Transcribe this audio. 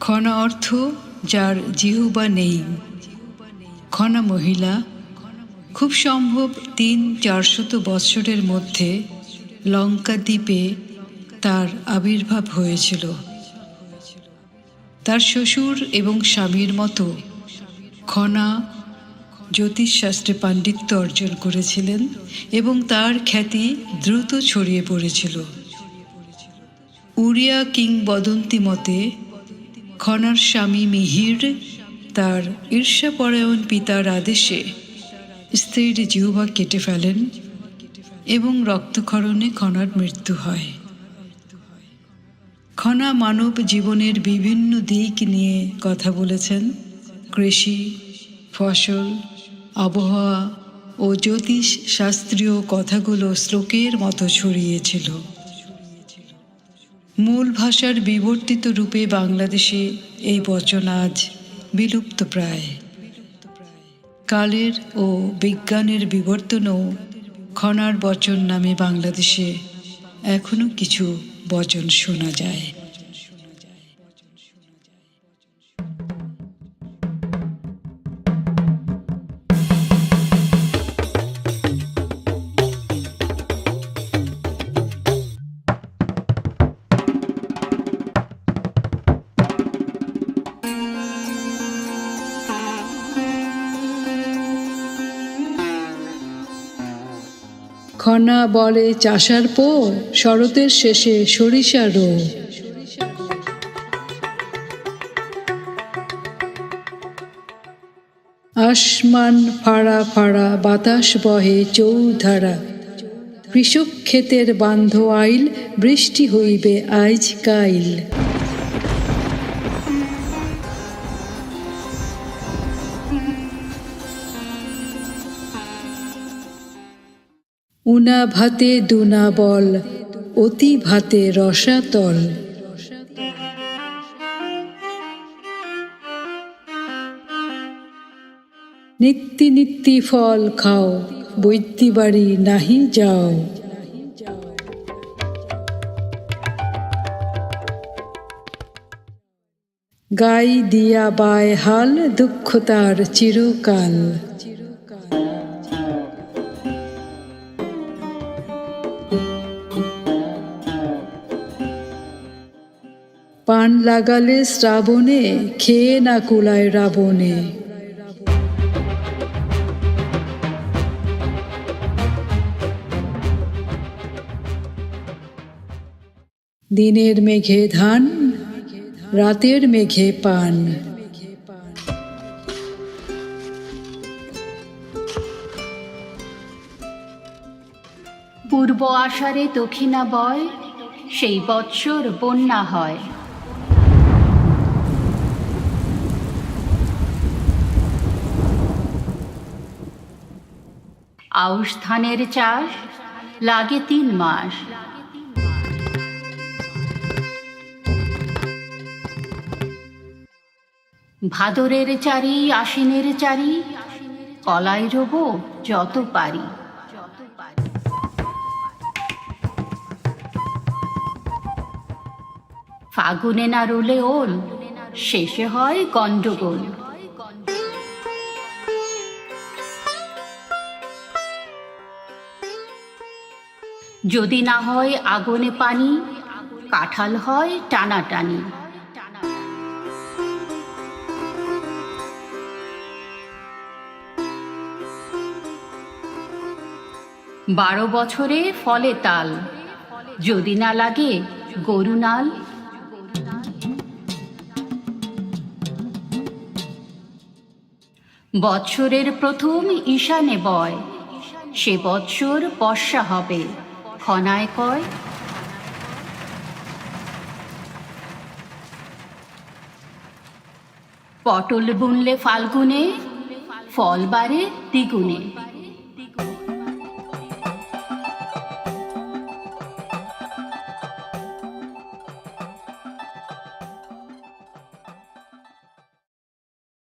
খনা অর্থ যার জিহুবা নেই। খনা মহিলা, খুব সম্ভব তিন চারশত বৎসরের মধ্যে লঙ্কা দ্বীপে তার আবির্ভাব হয়েছিল। তার শ্বশুর এবং স্বামীর মতো খনা জ্যোতিষশাস্ত্রে পাণ্ডিত্য অর্জন করেছিলেন এবং তার খ্যাতি দ্রুত ছড়িয়ে পড়েছিল। উড়িয়া কিংবদন্তি মতে খনার স্বামী মিহির তার ঈর্ষাপরায়ণ পিতার আদেশে স্ত্রীর জিহ্বা কেটে ফেলেন এবং রক্তক্ষরণে খনার মৃত্যু হয়। খনা মানব জীবনের বিভিন্ন দিক নিয়ে কথা বলেছেন। কৃষি, ফসল, আবহাওয়া ও জ্যোতিষ শাস্ত্রীয় কথাগুলো শ্লোকের মতো ছড়িয়েছিল মূল ভাষার বিবর্তিত রূপে বাংলাদেশে এই বচন আজ বিলুপ্ত প্রায়। কালের ও বিজ্ঞানের বিবর্তনও খনার বচন নামে বাংলাদেশে এখনও কিছু বচন শোনা যায়। খনা বলে চাষার পো শরতের শেষে সরিষা সরিষারও আসমান ফাড়া ফাড়া, বাতাস বহে চৌধারা। কৃষক ক্ষেতের বান্ধ আইল, বৃষ্টি হইবে আইজ কাইল। উনা ভাতে দুনা বল অতি ভাতে রসাতল। নিত্যি নিত্যি ফল খাও বৈদ্যি বাড়ি নাহি যাও। গাই দিয়া বায় হাল, দুঃখ তার চিরকাল। পান লাগালে শ্রাবণে, খেয়ে না কুলায় রাবণে। দিনের মেঘে ধান, রাতের মেঘে পান। পূর্ব আষাঢ়ে দক্ষিণা বয় সেই বৎসর বন্যা হয়। আউশ ধানের চাষ লাগে তিন মাস। ভাদরের চারি, আশ্বিনের চারি, কলাই রোব যত পারি। ফাগুনে না রোলে ওল, শেষে হয় গন্ডগোল। যদি না হয় আগুনে পানি, কাঁঠাল হয় টানাটানি। বারো বছরে ফলে তাল। যদি না লাগে গরু নাল। বৎসরের প্রথম ঈশানে বয়। সে বৎসর বর্ষা হবে। খনায় কয় পটল বুনলে ফাল্গুনে ফল বাড়ে দ্বিগুণে